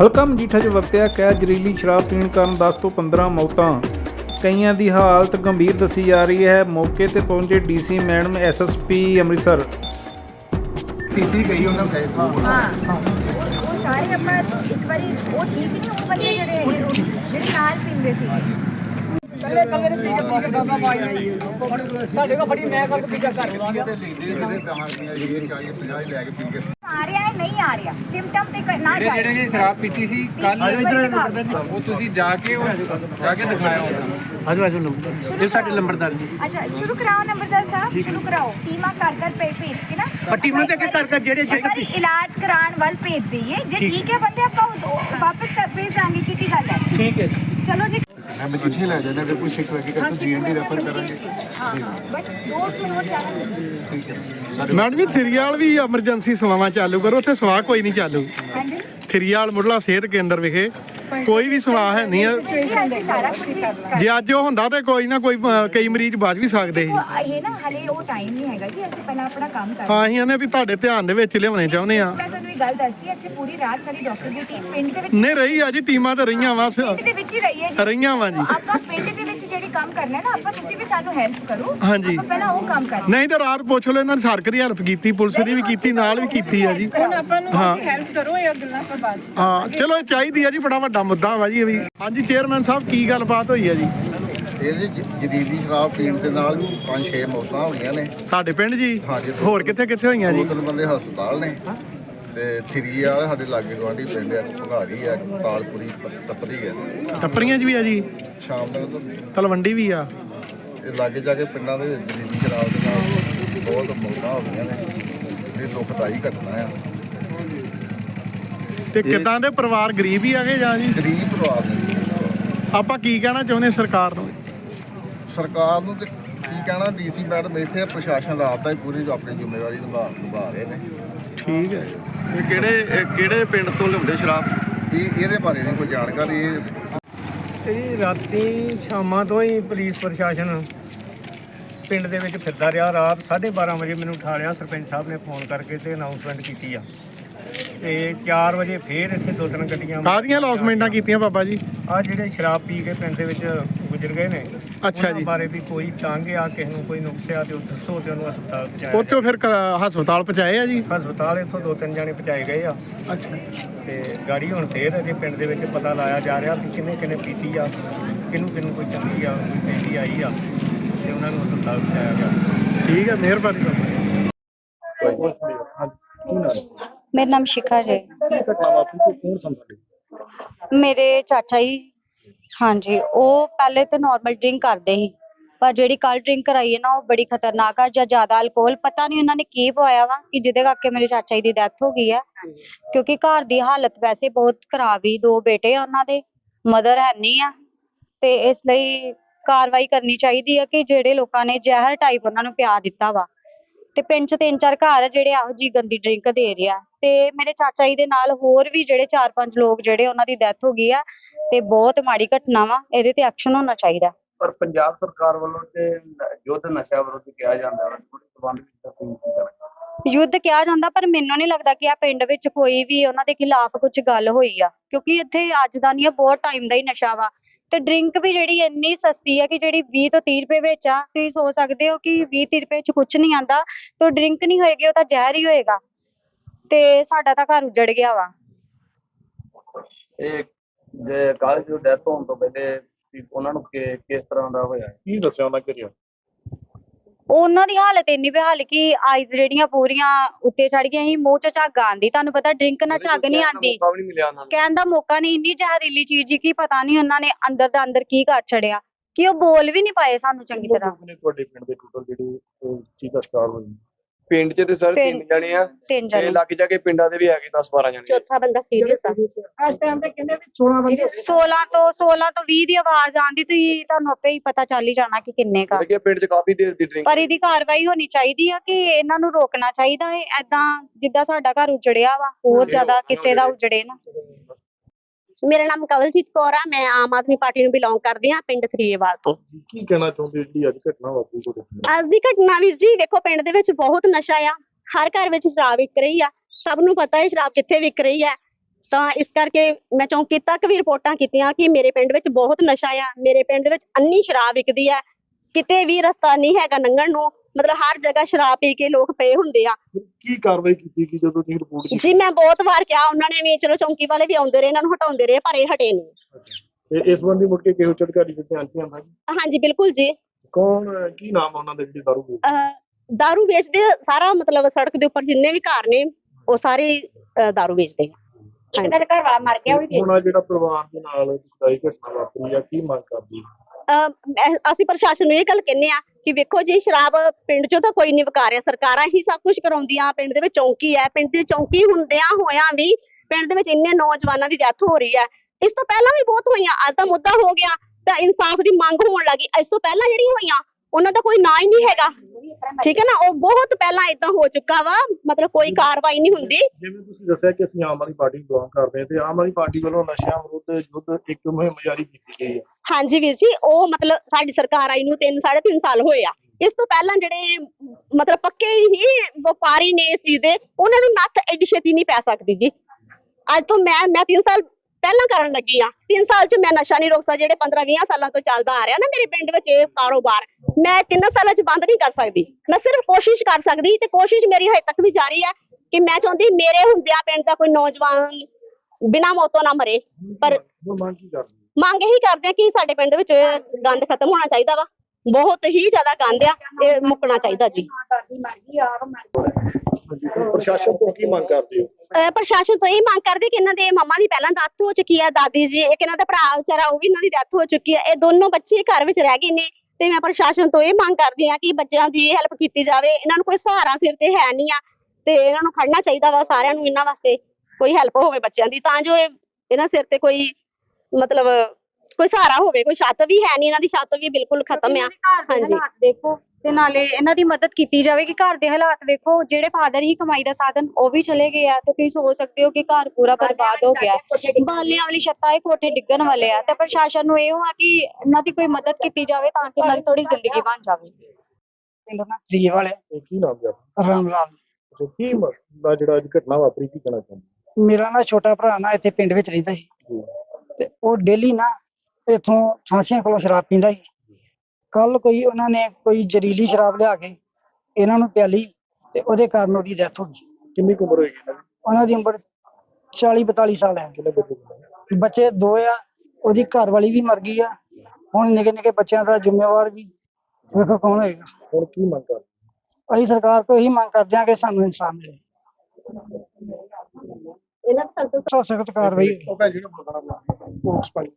ਹਲਕਾ ਮਜੀਠਾ 'ਚ ਵਰਤਿਆ ਕਹਿ ਜ਼ਹਿਰੀਲੀ ਸ਼ਰਾਬ ਪੀਣ ਕਾਰਨ 10 ਤੋਂ 15 ਮੌਤਾਂ। ਕਈਆਂ ਦੀ ਹਾਲਤ ਗੰਭੀਰ ਦੱਸੀ ਜਾ ਰਹੀ ਹੈ। ਮੌਕੇ ਤੇ ਪਹੁੰਚੇ ਡੀਸੀ ਮੈਡਮ ਐਸਐਸਪੀ ਅੰਮ੍ਰਿਤਸਰ। ਕੀਤੀ ਗਈ ਉਹਨਾਂ ਹਾਂ। ਉਹ ਸਾਰੇ ਆਪਾਂ ਇੱਕ ਵਾਰੀ ਉਹ ਠੀਕ ਨਹੀਂ ਉਹ ਬੰਦੇ ਜਿਹੜੇ ਹੈਗੇ ਉਹ ਜਿਹੜੇ ਨਾਲ ਪੀਂਦੇ ਸੀ। ਕੱਲੇ ਕੱਲੇ ਨੇ ਪੀਜਾ ਪਾ ਕੇ ਦਾਦਾ ਪਾਈ ਸਾਡੇ ਕੋਲ ਫੜੀ ਮੈਂ ਕਰ ਪੀਜਾ ਕਰ ਤੇ ਲੈਂਦੇ ਜਿਹੜੇ 10 ਰੁਪਏ ਜਿਹੜੇ 40 50 ਲੈ ਕੇ ਪੀ ਕੇ ਆ ਰਿਹਾ ਹੈ ਨਹੀਂ ਆ ਰਿਹਾ। ਸਿੰਪਟਮ ਤੇ ਕ- ਨਾ ਜਿਹੜੇ ਜਿਹੜੇ ਨੇ ਸ਼ਰਾਬ ਪੀਤੀ ਸੀ ਕੱਲ ਉਹ ਤੁਸੀਂ ਜਾ ਕੇ ਉਹ ਜਾ ਕੇ ਦਿਖਾਇਆ ਹੋਣਾ। ਆਜੋ ਆਜੋ ਨੰਬਰ। ਇਹ ਸਾਡੇ ਨੰਬਰਦਾਰ ਜੀ। ਅੱਛਾ ਸ਼ੁਰੂ ਕਰਾਓ ਨੰਬਰਦਾਰ ਸਾਹਿਬ ਸ਼ੁਰੂ ਕਰਾਓ। ਟੀਮਾਂ ਕਰ ਕਰ ਪੇ ਭੇਜ ਕੇ ਨਾ। ਟੀਮਾਂ ਤੇ ਕਰ ਕਰ ਜਿਹੜੇ ਜਿਹੜੇ ਇਲਾਜ ਕਰਾਉਣ ਵੱਲ ਭੇਜ ਦਈਏ। ਜੇ ਠੀਕ ਹੈ। ਬੰਦੇ ਆਪਾਂ ਵਾਪਸ ਭੇਜ ਦਾਂਗੇ ਕੀ ਕੀ ਗੱਲ ਹੈ ਠੀਕ ਹੈ। ਚਲੋ ਜੀ। हमें पीछे ला जाना अगर कोई सिक्योरिटी का तो जीएनडी रेफर ਕਰਾਂਗੇ। ਮੈਡਮ ਜੀ ਥਿਰੀਆਲ ਵੀ ਐਮਰਜੈਂਸੀ ਸੇਵਾਵਾਂ ਚਾਲੂ ਕਰੋ ਉੱਥੇ ਸਵਾਹ ਕੋਈ ਨਹੀਂ ਚਾਲੂ। ਥਰੀਆਲ ਮੁੱਢਲਾ ਸਿਹਤ ਕੇਂਦਰ ਵਿਖੇ ਕੋਈ ਵੀ ਸਵਾਹ ਹੈ ਨਹੀਂ ਹੈ ਜੀ ਅਸੀਂ ਸਾਰਾ ਕੁਝ ਕਰ ਜੇ ਅੱਜ ਉਹ ਹੁੰਦਾ ਤੇ ਕੋਈ ਨਾ ਕੋਈ ਕਈ ਮਰੀਜ਼ ਬਚ ਵੀ ਸਕਦੇ ਸੀ। ਇਹ ਨਾ ਹਲੇ ਉਹ ਟਾਈਮ ਨਹੀਂ ਹੈਗਾ ਜੀ ਅਸੀਂ ਪਹਿਲਾਂ ਆਪਣਾ ਕੰਮ ਕਰ ਹਾਂ ਅਸੀਂ ਨੇ ਵੀ ਤੁਹਾਡੇ ਧਿਆਨ ਦੇ ਵਿੱਚ ਲਿਆਉਣੇ ਚਾਹੁੰਦੇ ਆ। ਮੈਂ ਤੁਹਾਨੂੰ ਇਹ ਗੱਲ ਦੱਸੀ ਇੱਥੇ ਪੂਰੀ ਰਾਤ ਸਾਡੀ ਡਾਕਟਰ ਦੀ ਟੀਮ ਪਿੰਡ ਦੇ ਵਿੱਚ ਨਹੀਂ ਰਹੀ ਆ ਜੀ ਟੀਮਾਂ ਤੇ ਰਹੀਆਂ ਵਾ ਪਿੰਡ ਦੇ ਵਿੱਚ ਹੀ ਰਹੀ ਹੈ ਜੀ। ਰਹੀਆਂ ਵਾ ਜੀ। ਆਪਾਂ ਪਿੰਡ ਦੇ ਵਿੱਚ ਜਿਹੜੀ ਕੰਮ ਕਰਨਾ ਹੈ ਨਾ ਆਪਾਂ ਤੁਸੀਂ ਵੀ ਸਾਨੂੰ ਹੈਲਪ ਕਰੋ। ਹਾਂਜੀ। ਆਪਾਂ ਪਹਿਲਾਂ ਉਹ ਕੰਮ ਕਰਨਾ ਨਹੀਂ ਤੇ ਰਾਤ ਪੁੱਛ ਲਓ ਇਹਨਾਂ ਨੇ ਸਰਕਾਰੀ ਹੈਲਪ ਕੀਤੀ ਪੁਲਿਸ ਦੀ ਵੀ ਕੀਤੀ ਨਾਲ ਵੀ ਕੀਤੀ ਆ ਜੀ। ਹੁਣ ਆਪਾਂ ਨੂੰ ਅਸੀਂ ਹੈਲਪ ਕਰੋ ਇਹ ਗੱਲਾਂ ਆਪਾਂ ਬਾਅਦ ਚ ਹਾਂ ਚਲੋ ਇਹ ਚਾਹੀਦੀ ਆ ਜੀ ਬੜਾ ਵੱਡਾ ਮੁੱਦਾ ਵਾ ਜੀ ਇਹ ਵੀ। ਹਾਂਜੀ ਚੇਅਰਮੈਨ ਸਾਹਿਬ ਕੀ ਗੱਲਬਾਤ ਹੋਈ ਆ ਜੀ? ਇਹ ਜੀ ਜ- ਜਦੀਦੀ ਸ਼ਰਾਬ ਪੀਣ ਦੇ ਨਾਲ ਪੰਜ ਛੇ ਮੌਤਾਂ ਹੋਈਆਂ ਨੇ। ਤੁਹਾਡੇ ਪਿੰਡ ਜੀ? ਹਾਂਜੀ। ਹੋਰ ਕਿੱਥੇ ਕਿੱਥੇ ਹੋਈਆਂ ਦੋ ਜੀ? ਤਿੰਨ ਬੰਦੇ ਹਸਪਤਾਲ ਨੇ। ਤੇ ਥਰੀ ਵਾਲੇ ਸਾਡੇ ਲਾਗੇ ਗਵਾਂਢੀ ਪਿੰਡ ਆ ਭਗਾੜੀ ਆ ਤਾਲਪੁਰੀ ਤਪਰੀ ਆ। ਟੱਪਰੀਆਂ 'ਚ ਵੀ ਆ ਜੀ? ਸ਼ਾਮ ਤੱਕ ਤਾਂ ਤਲਵੰਡੀ ਵੀ ਆ? ਇਹ ਲਾਗੇ ਜਾ ਕੇ ਪਿੰਡਾਂ ਦੇ ਵਿੱਚ ਸ਼ਰਾਬ ਦੇ ਨਾਲ ਬਹੁਤ ਮੌਤਾਂ ਹੋ ਗਈਆਂ ਨੇ। ਇਹ ਦੁਖਦਾਈ ਘਟਨਾ ਆ। ਤੇ ਕਿਦਾਂ ਦੇ ਪਰਿਵਾਰ ਗਰੀਬ ਹੀ ਆਗੇ ਜਾਂ ਜੀ? ਗਰੀਬ ਪਰਿਵਾਰ ਨੇ। ਆਪਾਂ ਕੀ ਕਹਿਣਾ ਚਾਹੁੰਦੇ ਸਰਕਾਰ ਨੂੰ? ਸਰਕਾਰ ਨੂੰ ਤੇ ਕੀ ਕਹਿਣਾ ਡੀਸੀ ਮੈਡਮ ਇੱਥੇ ਆ, ਪ੍ਰਸ਼ਾਸਨ ਰਾਤ ਦਾ ਹੀ ਪੂਰੀ ਆਪਣੀ ਜ਼ਿੰਮੇਵਾਰੀ ਨਿਭਾ ਨਿਭਾ ਰਹੇ ਨੇ। ਠੀਕ ਹੈ। ਇਹ ਕਿਹੜੇ ਇਹ ਕਿਹੜੇ ਪਿੰਡ ਤੋਂ ਲਿਆਉਂਦੇ ਸ਼ਰਾਬ? ਇਹ ਇਹਦੇ ਬਾਰੇ ਨਹੀਂ ਕੋਈ ਜਾਣਕਾਰੀ। ਇਹ ਇਹ ਰਾਤੀ ਸ਼ਾਮਾਂ ਤੋਂ ਹੀ ਪੁਲਿਸ ਪ੍ਰਸ਼ਾਸਨ ਪਿੰਡ ਦੇ ਵਿੱਚ ਫਿਰਦਾ ਰਿਹਾ। ਰਾਤ 12:30 ਵਜੇ ਮੈਨੂੰ ਉਠਾ ਲਿਆ। ਸਰਪੰਚ ਸਾਹਿਬ ਨੇ ਫੋਨ ਕਰਕੇ ਤੇ ਅਨਾਉਂਸਮੈਂਟ ਕੀਤੀ ਆ। ਤੇ 4 ਵਜੇ ਫੇਰ ਇੱਥੇ ਦੋ ਤਿੰਨ ਗੱਡੀਆਂ ਕਾਹਦੀਆਂ ਲੌਸਮੈਂਟਾਂ ਕੀਤੀਆਂ ਬਾਬਾ ਜੀ? ਆ ਜਿਹੜੇ ਸ਼ਰਾਬ ਪੀ ਕੇ ਪਿੰਡ ਦੇ ਵਿੱਚ ਗੁਜ਼ਰ ਗਏ ਨੇ ਅੱਛਾ ਉਹਨਾਂ ਜੀ। ਬਾਰੇ ਵੀ ਕੋਈ ਤੰਗ ਆ ਕਿਸੇ ਨੂੰ ਕੋਈ ਨੁਕਸਿਆ ਤੇ ਉਹ ਦੱਸੋ ਤੇ ਉਹਨੂੰ ਹਸਪਤਾਲ ਪਹੁੰਚਾਇਆ ਉੱਥੋਂ ਫਿਰ ਕ- ਹਸਪਤਾਲ ਪਹੁੰਚਾਏ ਆ ਜੀ? ਜਾਏ। ਹਸਪਤਾਲ ਇੱਥੋਂ ਦੋ ਤਿੰਨ ਜਾਣੇ ਪਹੁੰਚਾਏ ਗਏ ਆ। ਅੱਛਾ। ਤੇ ਗਾੜੀ ਹੁਣ ਫੇਰ ਅਜੇ ਪਿੰਡ ਦੇ ਵਿੱਚ ਪਤਾ ਲਾਇਆ ਜਾ ਰਿਹਾ ਕਿ ਕਿੰਨੇ ਕਿੰਨੇ ਪੀਤੀ ਆ ਕਿਹਨੂੰ ਕਿਹਨੂੰ ਕੋਈ ਚੰਗੀ ਆ ਕੋਈ ਪੈਂਦੀ ਆਈ ਆ ਤੇ ਉਹਨਾਂ ਨੂੰ ਹਸਪਤਾਲ ਪਹੁੰਚਾਇਆ ਗਿਆ। ਠੀਕ ਹੈ ਮਿਹਰਬਾਨੀ ਬਾਬਾ ਮੇਰਾ ਨਾਮ ਸ਼ਿਖਾ ਹੈ ਮੇਰੇ ਚਾਚਾ ਜੀ, ਹਾਂਜੀ, ਉਹ ਪਹਿਲੇ ਤੇ ਨਾਰਮਲ ਡਰਿੰਕ ਕਰਦੇ ਸੀ, ਪਰ ਜਿਹੜੀ ਕੱਲ ਡਰਿੰਕ ਕਰਾਈ ਹੈ ਨਾ, ਉਹ ਬੜੀ ਖਤਰਨਾਕ ਆ ਜਾਂ ਜ਼ਿਆਦਾ ਅਲਕੋਹਲ ਪਤਾ ਨਹੀਂ ਉਹਨਾਂ ਨੇ ਕੀ ਪਵਾਇਆ ਵਾ ਕਿ ਜਿਹਦੇ ਕਰਕੇ ਮੇਰੇ ਚਾਚਾ ਜੀ ਦੀ ਡੈਥ ਹੋ ਗਈ ਹੈ ਕਿਉਂਕਿ ਘਰ ਦੀ ਹਾਲਤ ਵੈਸੇ ਬਹੁਤ ਖਰਾਬ ਹੀ ਦੋ ਬੇਟੇ ਆ ਉਹਨਾਂ ਦੇ ਮਦਰ ਹੈ ਨਹੀਂ ਆ, ਤੇ ਇਸ ਲਈ ਕਾਰਵਾਈ ਕਰਨੀ ਚਾਹੀਦੀ ਆ ਕਿ ਜਿਹੜੇ ਲੋਕਾਂ ਨੇ ਜ਼ਹਿਰ ਟਾਈਪ ਉਹਨਾਂ ਨੂੰ ਪਿਆ ਦਿੱਤਾ ਵਾ। ਤੇ ਪਿੰਡ 'ਚ ਤਿੰਨ ਚਾਰ ਘਰ ਆ ਜਿਹੜੇ ਇਹੋ ਜੀ ਗੰਦੀ ਡਰਿੰਕ ਦੇ ਰਿਹਾ ਤੇ ਮੇਰੇ ਚਾਚਾ ਜੀ ਦੇ ਨਾਲ ਹੋਰ ਵੀ ਜਿਹੜੇ ਚਾਰ ਪੰਜ ਲੋਕ ਜਿਹੜੇ ਉਹਨਾਂ ਦੀ ਡੈਥ ਹੋ ਗਈ ਆ ਤੇ ਬਹੁਤ ਮਾੜੀ ਘਟਨਾ ਵਾ ਇਹਦੇ ਤੇ ਐਕਸ਼ਨ ਹੋਣਾ ਚਾਹੀਦਾ। ਪਰ ਪੰਜਾਬ ਸਰਕਾਰ ਵੱਲੋਂ ਤੇ ਯੁੱਧ ਨਸ਼ਾ ਵਿਰੁੱਧ ਕਿਹਾ ਜਾਂਦਾ ਹੈ ਥੋੜੀ ਸਬੰਧ ਵਿੱਚ ਤਾਂ ਕੋਈ ਕੀ ਕਰਨਾ। ਯੁੱਧ ਕਿਹਾ ਜਾਂਦਾ ਪਰ ਮੈਨੂੰ ਨਹੀਂ ਲੱਗਦਾ ਕਿ ਆ ਪਿੰਡ ਵਿੱਚ ਕੋਈ ਵੀ ਉਹਨਾਂ ਦੇ ਖਿਲਾਫ ਕੁਝ ਗੱਲ ਹੋਈ ਆ ਕਿਉਂਕਿ ਇੱਥੇ ਅੱਜ ਦਾ ਨਹੀਂ ਆ ਬਹੁਤ ਟਾਈਮ ਦਾ ਹੀ ਨਸ਼ਾ ਵਾ। ਤੇ ਡਰਿੰਕ ਵੀ ਜਿਹੜੀ ਇੰਨੀ ਸਸਤੀ ਆ ਕਿ ਜਿਹੜੀ 20 ਤੋਂ 30 ਰੁਪਏ ਵਿੱਚ ਆ ਤੁਸੀਂ ਸੋਚ ਸਕਦੇ ਹੋ ਕਿ 20 30 ਰੁਪਏ ਚ ਕੁਝ ਨਹੀਂ ਆਂਦਾ ਤੇ ਡਰਿੰਕ ਨਹੀਂ ਹੋਏਗੀ ਉਹ ਤਾਂ ਜ਼ਹਿਰ ਹੀ ਹੋਏਗਾ। ਤੇ ਸਾਡਾ ਤਾਂ ਘਰ ਉਜੜ ਗਿਆ ਵਾ। ਇਹ ਜੇ ਕੱਲ ਜੋ ਡੈਥ ਹੋਣ ਤੋਂ ਪਹਿਲੇ ਵੀ ਉਹਨਾਂ ਨੂੰ ਕਿ- ਕਿਸ ਤਰ੍ਹਾਂ ਦਾ ਹੋਇਆ? ਹੈ? ਕੀ ਦੱਸਿਆ ਉਹਨਾਂ ਕਰਿਆ ਉਹਨਾਂ ਦੀ ਹਾਲਤ ਇੰਨੀ ਬੇਹਾਲ ਕਿ ਆਈਜ਼ ਜਿਹੜੀਆਂ ਪੂਰੀਆਂ ਉੱਤੇ ਚੜ ਗਈਆਂ ਸੀ ਮੂੰਹ ਚ ਝੱਗ ਆਂਦੀ ਤੁਹਾਨੂੰ ਪਤਾ ਡਰਿੰਕ ਨਾਲ ਝੱਗ ਨਹੀਂ ਆਂਦੀ ਮੌਕਾ ਵੀ ਨਹੀਂ ਮਿਲਿਆ ਉਹਨਾਂ ਨੂੰ। ਕਹਿਣ ਦਾ ਮੌਕਾ ਨਹੀਂ ਇੰਨੀ ਜ਼ਹਿਰੀਲੀ ਚੀਜ਼ ਸੀ ਕਿ ਪਤਾ ਨਹੀਂ ਉਹਨਾਂ ਨੇ ਅੰਦਰ ਦਾ ਅੰਦਰ ਕੀ ਕਰ ਛੜਿਆ ਕਿ ਉਹ ਬੋਲ ਵੀ ਨਹੀਂ ਪਾਏ ਸਾਨੂੰ ਚੰਗੀ ਤਰ੍ਹਾਂ। ਨੇ ਤੁਹਾਡੇ ਪਿੰਡ ਦੇ ਟੋਟਲ ਜਿਹੜੇ ਇਸ ਚੀਜ਼ ਦਾ ਸ਼ਿਕਾਰ ਹੋਏ ਨੇ? ਪਿੰਡ 'ਚ ਤੇ ਸਰ ਪਿੰਡ- ਤਿੰਨ ਜਣੇ ਆ। ਤਿੰਨ ਤੇ ਜਣੇ। ਲੱਗ ਜਾ ਕੇ ਪਿੰਡਾਂ ਦੇ ਵੀ ਹੈਗੇ 10 12 ਜਣੇ। ਚੌਥਾ ਬੰਦਾ ਸੀਰੀਅਸ ਆ। ਇਸ ਟਾਈਮ ਤੇ ਕਹਿੰਦੇ ਵੀ 16 ਬੰਦੇ 16 ਤੋਂ 16 ਤੋਂ 20 ਦੀ ਆਵਾਜ਼ ਆਂਦੀ ਤੁਸੀਂ ਤੁਹਾਨੂੰ ਆਪੇ ਹੀ ਪਤਾ ਚੱਲ ਹੀ ਜਾਣਾ ਕਿ ਕਿੰਨੇ ਕਾ ਕਿ ਪਿੰਡ 'ਚ ਕਾਫੀ ਦੇਰ ਦੀ ਡਰਿੰਕ ਪਰ ਇਹਦੀ ਕਾਰਵਾਈ ਹੋਣੀ ਚਾਹੀਦੀ ਆ ਕਿ ਇਹਨਾਂ ਨੂੰ ਰੋਕਣਾ ਚਾਹੀਦਾ ਹੈ ਐਦਾਂ ਜਿੱਦਾਂ ਸਾਡਾ ਘਰ ਉਜੜਿਆ ਵਾ ਹੋਰ ਜ਼ਿਆਦਾ ਕਿਸੇ ਦਾ ਉਜੜੇ ਨਾ। ਮੇਰਾ ਨਾਮ ਕਵਲਜੀਤ ਕੌਰ ਆ ਮੈਂ ਆਮ ਆਦਮੀ ਪਾਰਟੀ ਨੂੰ ਬਿਲੋਂਗ ਕਰਦੀ ਆ ਪਿੰਡ ਥਰੀਏਵਾਲ ਤੋਂ। ਕੀ ਕਹਿਣਾ ਚਾਹੁੰਦੇ ਹੋ ਜਿਹੜੀ ਅੱਜ ਘਟਨਾ ਵਾਪਰੀ ਤੁਹਾਡੇ? ਅੱਜ ਦੀ ਘਟਨਾ ਵੀਰ ਜੀ ਵੇਖੋ ਪਿੰਡ ਦੇ ਵਿੱਚ ਬਹੁਤ ਨਸ਼ਾ ਆ। ਹਰ ਘਰ ਵਿੱਚ ਸ਼ਰਾਬ ਵਿਕ ਰਹੀ ਆ। ਸਭ ਨੂੰ ਪਤਾ ਹੈ ਸ਼ਰਾਬ ਕਿੱਥੇ ਵਿਕ ਰਹੀ ਹੈ ਤਾਂ ਇਸ ਕਰਕੇ ਮੈਂ ਚੌਂਕੀ ਤੱਕ ਵੀ ਰਿਪੋਰਟਾਂ ਕੀਤੀਆਂ ਕਿ ਮੇਰੇ ਪਿੰਡ ਵਿੱਚ ਬਹੁਤ ਨਸ਼ਾ ਆ। ਮੇਰੇ ਪਿੰਡ ਦੇ ਵਿੱਚ ਅੰਨੀ ਸ਼ਰਾਬ ਵਿਕਦੀ ਆ। ਕਿਤੇ ਵੀ ਰਸਤਾ ਨਹੀਂ ਹੈਗਾ ਲੰਘਣ ਨੂੰ। ਮਤਲਬ ਹਰ ਜਗ੍ਹਾ ਸ਼ਰਾਬ ਪੀ ਕੇ ਲੋਕ ਪਏ ਹੁੰਦੇ ਆ। ਕੀ ਕਾਰਵਾਈ ਕੀਤੀ ਗਈ ਜਦੋਂ ਤੁਸੀਂ ਰਿਪੋਰਟ ਕੀਤੀ? ਜੀ ਮੈਂ ਬਹੁਤ ਵਾਰ ਕਿਹਾ ਉਹਨਾਂ ਨੇ ਵੀ ਚਲੋ ਚੌਂਕੀ ਵਾਲੇ ਵੀ ਆਉਂਦੇ ਰਹੇ ਇਹਨਾਂ ਨੂੰ ਹਟਾਉਂਦੇ ਰਹੇ ਪਰ ਇਹ ਹਟੇ ਨਹੀਂ। ਤੇ ਇਸ ਸੰਬੰਧੀ ਮੁੜ ਕੇ ਕਿਹੋ ਅਧਿਕਾਰੀ ਦੇ ਧਿਆਨ ਚ ਆਂਦਾ ਹਾਂਜੀ ਬਿਲਕੁਲ ਜੀ। ਕੌਣ ਕੀ ਨਾਮ ਆ ਉਹਨਾਂ ਦੇ ਜਿਹੜੀ ਦਾਰੂ ਵੇਚਦੇ? ਅਹ ਦਾਰੂ ਵੇਚਦੇ ਸਾਰਾ ਮਤਲਬ ਸੜਕ ਦੇ ਉੱਪਰ ਜਿੰਨੇ ਵੀ ਘਰ ਨੇ ਉਹ ਸਾਰੇ ਅਹ ਦਾਰੂ ਵੇਚਦੇ ਆ। ਇੱਕ ਮੇਰਾ ਘਰ ਵਾਲਾ ਮਰ ਗਿਆ ਉਹ ਵੀ ਹੁਣ ਆਹ ਜਿਹੜਾ ਪਰਿਵਾਰ ਦੇ ਨਾਲ ਦੁਖਦਾਈ ਘਟਨਾ ਵਾਪਰੀ ਆ ਕੀ ਮੰਗ ਕਰਦੀ ਅਹ ਮੈਂ- ਅਸੀਂ ਪ੍ਰਸ਼ਾਸਨ ਨੂੰ ਇਹ ਗੱਲ ਕਹਿੰਨੇ ਆ ਕਿ ਵੇਖੋ ਜੀ, ਸ਼ਰਾਬ ਪਿੰਡ 'ਚੋਂ ਤਾਂ ਕੋਈ ਨਹੀਂ ਵਿਕਾ ਰਿਹਾ। ਸਰਕਾਰਾਂ ਹੀ ਸਭ ਕੁਝ ਕਰਾਉਂਦੀਆਂ, ਪਿੰਡ ਦੇ ਵਿੱਚ ਚੌਂਕੀ ਹੈ। ਪਿੰਡ ਦੇ ਚੌਂਕੀ ਹੁੰਦਿਆਂ ਹੋਇਆਂ ਵੀ ਪਿੰਡ ਦੇ ਵਿੱਚ ਇੰਨੇ ਨੌਜਵਾਨਾਂ ਦੀ ਡੈਥ ਹੋ ਰਹੀ ਹੈ। ਇਸ ਤੋਂ ਪਹਿਲਾਂ ਵੀ ਬਹੁਤ ਹੋਈਆਂ। ਅੱਜ ਤਾਂ ਮੁੱਦਾ ਹੋ ਗਿਆ। ਤਾਂ ਇਨਸਾਫ ਦੀ ਮੰਗ ਹੋਣ ਲੱਗੀ। ਇਸ ਤੋਂ ਪਹਿਲਾਂ ਜਿਹੜੀਆਂ ਹੋਈਆਂ ਉਹਨਾਂ ਦਾ ਕੋਈ ਨਾਂ ਹੀ ਨਹੀਂ ਹੈਗਾ। ਠੀਕ ਹੈ ਨਾ? ਉਹ ਬਹੁਤ ਪਹਿਲਾਂ ਇਦਾਂ ਹੋ ਚੁੱਕਾ ਵਾ। ਮਤਲਬ ਕੋਈ ਕਾਰਵਾਈ ਨਹੀਂ ਹੁੰਦੀ। ਜਿਵੇਂ ਤੁਸੀਂ ਦੱਸਿਆ ਕਿ ਅਸੀਂ ਆਮ ਆਦਮੀ ਪਾਰਟੀ ਬਿਲੋਂਗ ਕਰਦੇ ਹਾਂ ਤੇ ਆਮ ਆਦਮੀ ਪਾਰਟੀ ਵੱਲੋਂ ਨਸ਼ਿਆਂ ਵਿਰੁੱਧ ਯੁੱਧ ਇੱਕ ਮੁਹਿੰਮ ਜਾਰੀ ਕੀਤੀ ਗਈ ਹੈ। ਹਾਂਜੀ ਵੀਰ ਜੀ ਉਹ ਮਤਲਬ ਸਾਡੀ ਸਰਕਾਰ ਆਈ ਨੂੰ 3 3.5 ਸਾਲ ਹੋਏ ਆ। ਇਸ ਤੋਂ ਪਹਿਲਾਂ ਜਿਹੜੇ ਮਤਲਬ ਪੱਕੇ ਹੀ ਵਪਾਰੀ ਨੇ ਇਸ ਚੀਜ਼ ਦੇ ਉਹਨਾਂ ਨੂੰ ਨੱਥ ਐਡੀ ਛੇਤੀ ਨਹੀਂ ਪੈ ਸਕਦੀ ਜੀ। ਅੱਜ ਤੋਂ ਮੈਂ ਮੈਂ 3 ਸਾਲ ਪਹਿਲਾਂ ਕਰਨ ਲੱਗੀ ਆ। 3 ਸਾਲ ਚ ਮੈਂ ਨਸ਼ਾ ਨਹੀਂ ਰੋਕ ਜਿਹੜੇ 15 20 ਸਾਲਾਂ ਤੋਂ ਚੱਲਦਾ ਆ ਰਿਹਾ ਨਾ ਮੇਰੇ ਪਿੰਡ ਵਿੱਚ ਇਹ ਕਾਰੋਬਾਰ ਮੈਂ 3 ਸਾਲਾਂ ਚ ਬੰਦ ਨਹੀਂ ਕਰ ਸਕਦੀ। ਮੈਂ ਸਿਰਫ ਕੋਸ਼ਿਸ਼ ਕਰ ਸਕਦੀ ਤੇ ਕੋਸ਼ਿਸ਼ ਮੇਰੀ ਹਜੇ ਤੱਕ ਵੀ ਜਾਰੀ ਹੈ ਕਿ ਮੈਂ ਚਾਹੁੰਦੀ ਮੇਰੇ ਹੁੰਦਿਆਂ ਪਿੰਡ ਦਾ ਕੋਈ ਨੌਜਵਾਨ ਬਿਨਾਂ ਮੌਤੋਂ ਨਾ ਮਰੇ। ਪਰ ਮੰਗ ਕੀ ਕਰਦੀ? ਮੰਗ ਇਹੀ ਕਰਦੇ ਆ ਕਿ ਸਾਡੇ ਪਿੰਡ ਵਿੱਚ ਗੰਦ ਖਤਮ ਹੋਣਾ ਚਾਹੀਦਾ ਵਾ। ਬਹੁਤ ਹੀ ਜ਼ਿਆਦਾ ਗੰਦ ਆ ਇਹ ਮੁੱਕਣਾ ਚਾਹੀਦਾ ਜੀ। ਪ੍ਰਸ਼ਾਸਨ ਤੋਂ ਕੀ ਮੰਗ ਕਰਦੇ ਹੋ? ਅਹ ਪ੍ਰਸ਼ਾਸਨ ਤੋਂ ਇਹ ਮੰਗ ਕਰਦੇ ਕਿ ਇਹਨਾਂ ਦੇ ਮੰਮਾ ਦੀ ਪਹਿਲਾਂ ਡੈਥ ਹੋ ਚੁੱਕੀ ਆ ਦਾਦੀ ਜੀ ਇੱਕ ਇਹਨਾਂ ਦਾ ਭਰਾ ਵਿਚਾਰਾ ਉਹ ਵੀ ਇਹਨਾਂ ਦੀ ਡੈਥ ਹੋ ਚੁੱਕੀ ਆ। ਇਹ ਦੋਨੋਂ ਬੱਚੇ ਘਰ ਵਿੱਚ ਰਹਿ ਗਏ ਨੇ ਤੇ ਮੈਂ ਪ੍ਰਸ਼ਾਸਨ ਤੋਂ ਇਹ ਮੰਗ ਕਰਦੀ ਆ ਕਿ ਬੱਚਿਆਂ ਦੀ ਹੈਲਪ ਕੀਤੀ ਜਾਵੇ। ਇਹਨਾਂ ਨੂੰ ਕੋਈ ਸਹਾਰਾ ਸਿਰ ਤੇ ਹੈ ਨਹੀਂ ਆ ਤੇ ਇਹਨਾਂ ਨੂੰ ਖੜਨਾ ਚਾਹੀਦਾ ਵਾ ਸਾਰਿਆਂ ਨੂੰ ਇਹਨਾਂ ਵਾਸਤੇ ਕੋਈ ਹੈਲਪ ਹੋਵੇ ਬੱਚਿਆਂ ਦੀ ਤਾਂ ਜੋ ਇਹ ਇਹਨਾਂ ਸਿਰ ਤੇ ਕੋਈ ਮਤਲਬ ਕੋਈ ਸਹਾਰਾ ਹੋਵੇ ਕੋਈ ਛੱਤ ਵੀ ਹੈ ਨਹੀਂ ਇਹਨਾਂ ਦੀ ਛੱਤ ਵੀ ਬਿਲਕੁਲ ਖਤਮ ਆ। ਹਾਂਜੀ। ਦੇਖੋ ਤੇ ਨਾਲੇ ਇਹਨਾਂ ਦੀ ਮਦਦ ਕੀਤੀ ਜਾਵੇ ਕਿ ਘਰ ਦੇ ਹਾਲਾਤ ਵੇਖੋ ਜਿਹੜੇ ਫਾਦਰ ਹੀ ਕਮਾਈ ਦਾ ਸਾਧਨ ਉਹ ਵੀ ਚਲੇ ਗਏ ਆ ਤੇ ਤੁਸੀਂ ਸੋਚ ਸਕਦੇ ਹੋ ਕਿ ਘਰ ਪੂਰਾ ਬਰਬਾਦ ਹੋ ਗਿਆ। ਬਾਲਿਆਂ ਵਾਲੀ ਛੱਤਾਂ ਇਹ ਕੋਠੇ ਡਿੱਗਣ ਵਾਲੇ ਆ ਤੇ ਪ੍ਰਸ਼ਾਸਨ ਨੂੰ ਇਹ ਆ ਕਿ ਇਹਨਾਂ ਦੀ ਕੋਈ ਮਦਦ ਕੀਤੀ ਜਾਵੇ ਤਾਂ ਕਿ ਇਹਨਾਂ ਦੀ ਥੋੜੀ ਜ਼ਿੰਦਗੀ ਬਣ ਜਾਵੇ। ਪਿੰਡ ਨਾ ਵਾਲੇ। ਕੀ ਨਾਮ ਆਪਣਾ? ਰਾਮ ਰਾਮ। ਅੱਛਾ, ਕੀ ਮਸਲਾ ਜਿਹੜਾ ਅੱਜ ਘਟਨਾ ਵਾਪਰੀ ਕੀ ਕਹਿਣਾ ਚਾਹੁੰਦੇ? ਮੇਰਾ ਨਾ ਛੋਟਾ ਭਰਾ ਨਾ ਇੱਥੇ ਪਿੰਡ ਵਿੱਚ ਰਹਿੰਦਾ ਸੀ। ਜੀ। ਤੇ ਉਹ ਡੇਲੀ ਨਾ ਇੱਥੋਂ ਸਾਂਸੀਆਂ ਕੋਲੋਂ ਸ਼ਰਾਬ ਪੀਂਦਾ ਸੀ ਕੱਲ ਕੋਈ ਉਹਨਾਂ ਨੇ ਕੋਈ ਜ਼ਹਿਰੀਲੀ ਸ਼ਰਾਬ ਲਿਆ ਕੇ ਇਹਨਾਂ ਨੂੰ ਪਿਆਲੀ ਤੇ ਉਹਦੇ ਕਾਰਨ ਉਹਦੀ ਡੈਥ ਹੋ ਗਈ। ਕਿੰਨੀ ਕੁ ਉਮਰ ਹੋਏਗੀ ਇਹਨਾਂ ਦੀ? ਉਹਨਾਂ ਦੀ ਉਮਰ 40 42 ਸਾਲ ਹੈ। ਕਿੰਨੇ ਬੱਚੇ ਨੇ? ਬੱਚੇ ਦੋ ਆ ਉਹਦੀ ਘਰ ਵਾਲੀ ਵੀ ਮਰ ਗਈ ਆ। ਹੁਣ ਨਿੱਕੇ ਨਿੱਕੇ ਬੱਚਿਆਂ ਦਾ ਜ਼ਿੰਮੇਵਾਰ ਵੀ ਵੇਖੋ ਕੌਣ ਹੋਏਗਾ। ਹੁਣ ਕੀ ਮੰਗ ਕਰਦੇ? ਅਸੀਂ ਸਰਕਾਰ ਤੋਂ ਇਹੀ ਮੰਗ ਕਰਦੇ ਹਾਂ ਕਿ ਸਾਨੂੰ ਇਨਸਾਫ ਮਿਲੇ। ਇਹਨਾਂ ਦਾ ਸਖਤ ਕਾਰਵਾਈ ਹੋਵੇ। ਉਹ ਭੈਣ ਜੀ ਨੂੰ ਬੁਲਾਉਣਾ ਪੁਲਿਸ ਪਾਣੀ